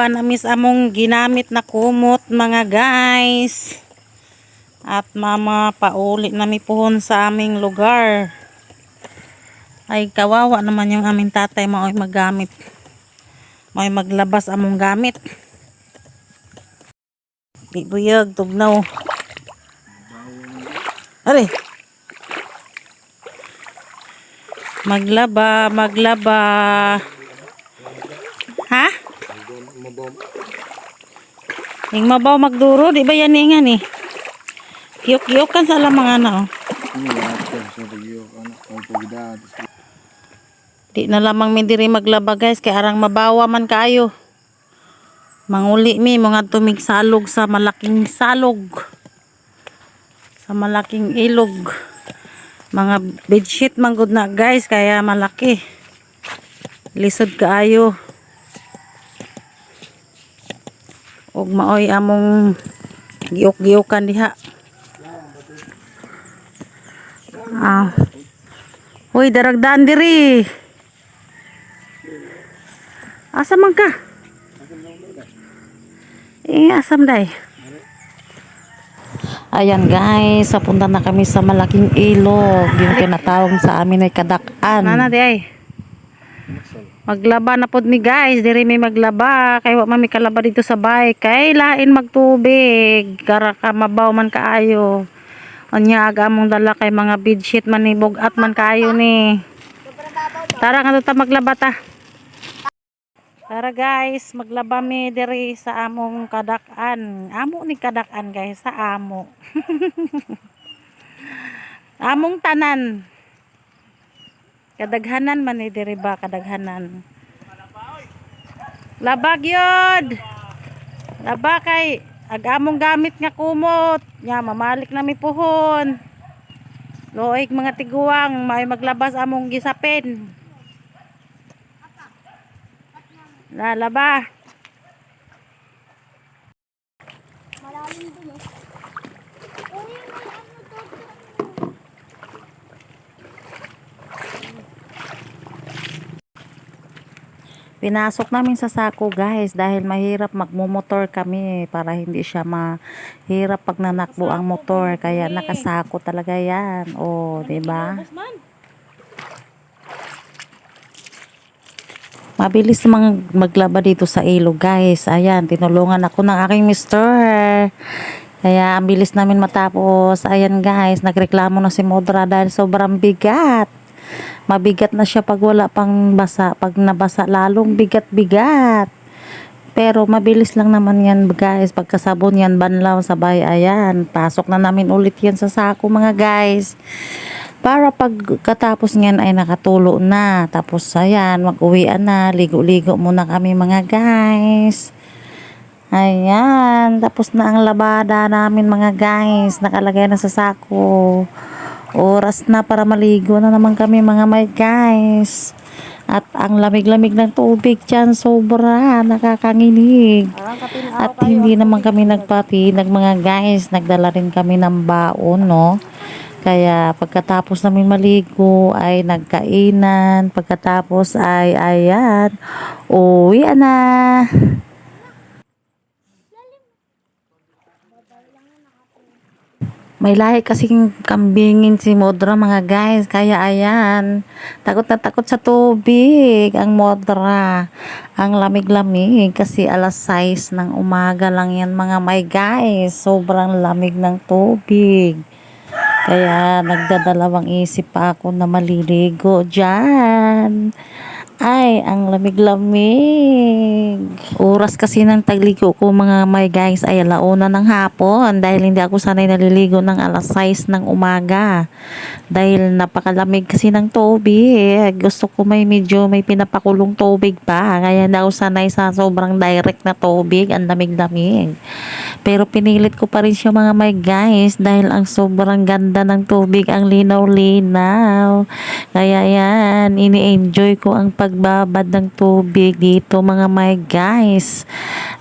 Maglaba na among ginamit na kumot mga guys. At mama pauli na mi puhon sa aming lugar. Ay kawawa naman yung aming tatay mao'y magamit. Mao'y maglabas among gamit. Di buyag, tugnaw. Ari. Maglaba, maglaba. Ha? Yung mabaw magduro, di ba yan nga ni? Kiyok-kiyok kan sa lamang ano. Di na lamang mi diri maglaba guys, kay arang mabawa man kayo. Manguli mi mga tumig salog sa malaking salog. Sa malaking ilog. Mga bedsheet man gud na guys, kaya malaki. Lisod kaayo. Og maoy among giok-giokan diha. Ah. Hoy, daragdaan diri. Asa man ka? Eh, asam day. Ayan guys, papunta na kami sa malaking ilog. Yung tinatawag sa amin ay kadakan. Nana di ay. Maglaba na pod mi guys, diri may maglaba. Kay wa man mi kalaba dito sa bay. Kay lain magtubig. Kara ka mabaw man kaayo. Anya aga mong dala kay mga bedsheet man ni bugat man kaayo ni. Tara nga ta maglaba ta. Tara guys, maglaba mi diri sa among kadakan. Amo ni kadakan guys, sa amo. among tanan. Kadaghanan man ni diri ba kadaghanan. Labag yod. Laba kay ag among gamit nga kumot. Nya mamalik na mi puhon. Loig mga tiguang, may maglabas among gisapin. Lalaba. Pinasok namin sa sako guys dahil mahirap magmumotor kami para hindi siya mahirap pag nanakbo ang motor kaya nakasako talaga yan. O, 'di ba? Mabilis mga maglaba dito sa ilog guys. Ayan, tinulungan ako ng aking mister. Kaya ang bilis namin matapos. Ayan guys, nagreklamo na si Modra dahil sobrang bigat. Mabigat na siya pag wala pang basa. Pag nabasa lalong bigat-bigat. Pero mabilis lang naman yan guys. Pagkasabon yan, banlaw sabay. Ayan, pasok na namin ulit yan sa sako mga guys para pagkatapos niyan ay nakatulo na. Tapos ayan, mag-uwian na, ligo-ligo muna kami mga guys. Ayan, tapos na ang labada namin mga guys. Nakalagay na sa sako. Oras na para maligo na naman kami mga my guys. At ang lamig-lamig ng tubig dyan, sobra, nakakanginig. At hindi naman kami nagpatinag mga guys. Nagdala rin kami ng baon, no? Kaya pagkatapos namin maligo ay nagkainan. Pagkatapos ay ayan, uwi na. May lahi kasing kambingin si Modra mga guys. Kaya ayan, takot na takot sa tubig ang Modra. Ang lamig-lamig kasi alas 6 ng umaga lang yan mga my guys. Sobrang lamig ng tubig. Kaya nagdadalawang isip pa ako na maliligo dyan. Ay, ang lamig-lamig. Oras kasi ng tagligo ko mga my guys ay alauna ng hapon dahil hindi ako sanay naliligo ng alas 6 ng umaga. Dahil napakalamig kasi ng tubig. Gusto ko may medyo may pinapakulong tubig pa. Kaya hindi ako sanay sa sobrang direct na tubig. Ang lamig-lamig. Pero pinilit ko pa rin siya mga my guys dahil ang sobrang ganda ng tubig. Ang linaw-linaw. Kaya yan, ini-enjoy ko ang pagbabad ng tubig dito mga my guys.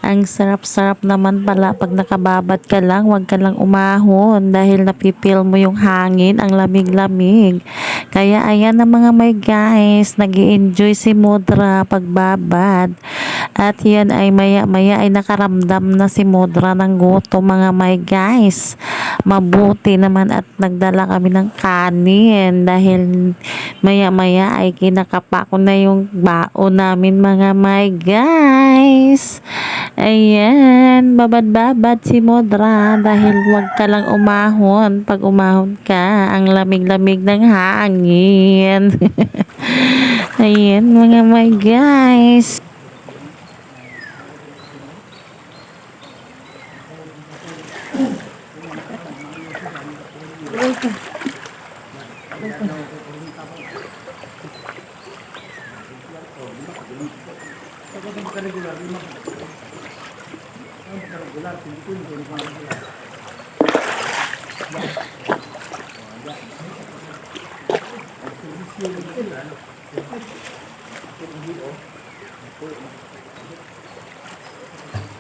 Ang sarap-sarap naman pala pag nakababad ka lang, wag ka lang umahon dahil napipil mo yung hangin, ang lamig-lamig. Kaya ayan na mga may guys, nag enjoy si Mudra pagbabad. At yan ay maya maya ay nakaramdam na si Mudra ng gutom mga may guys. Mabuti naman at nagdala kami ng kanin dahil maya maya ay kinakapa ko na yung baon namin mga may guys. Ayan, babad-babad si Modra dahil wag ka lang umahon. Pag umahon ka, ang lamig-lamig ng hangin. Ayan, mga my guys.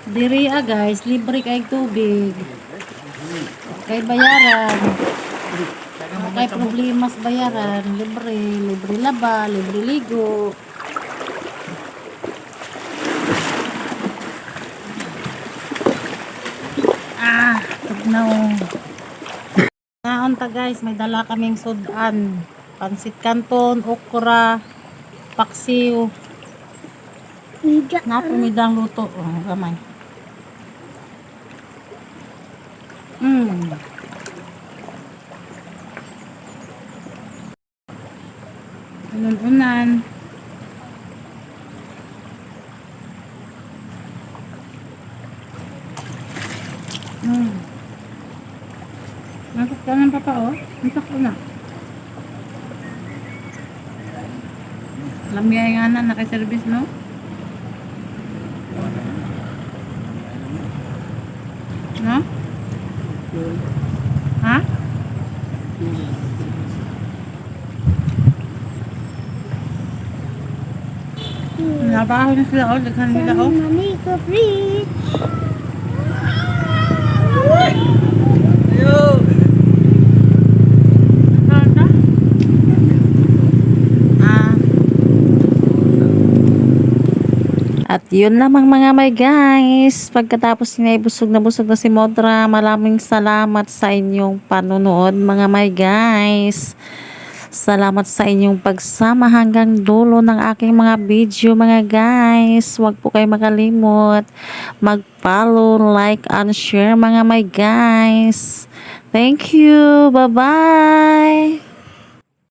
Diri ah guys, libre kay tubig. Kay bayaran. Kay problemas bayaran, libre, libre laba, libre ligo. Ah, tugnaw. Naon ta guys, may dala kaming sudan. Pansit canton, okra, paksiw. Napumidang luto. Oh, gamay. Mm. Unan-unan. Mm. Nasok ka ng papa, oh. Nasok ko na. Lamyay nga na, nakaservice, no? No? Ha? Nabaho na sila, oh. Daghan nila, oh. Mami ko free. Ano? Ah. At yun lamang mga may guys. Pagkatapos niya busog na busog na si Modra, maraming salamat sa inyong panonood mga may guys. Salamat sa inyong pagsama hanggang dulo ng aking mga video mga guys. Huwag po kayo makalimot. Mag-follow, like, and share mga my guys. Thank you. Bye-bye.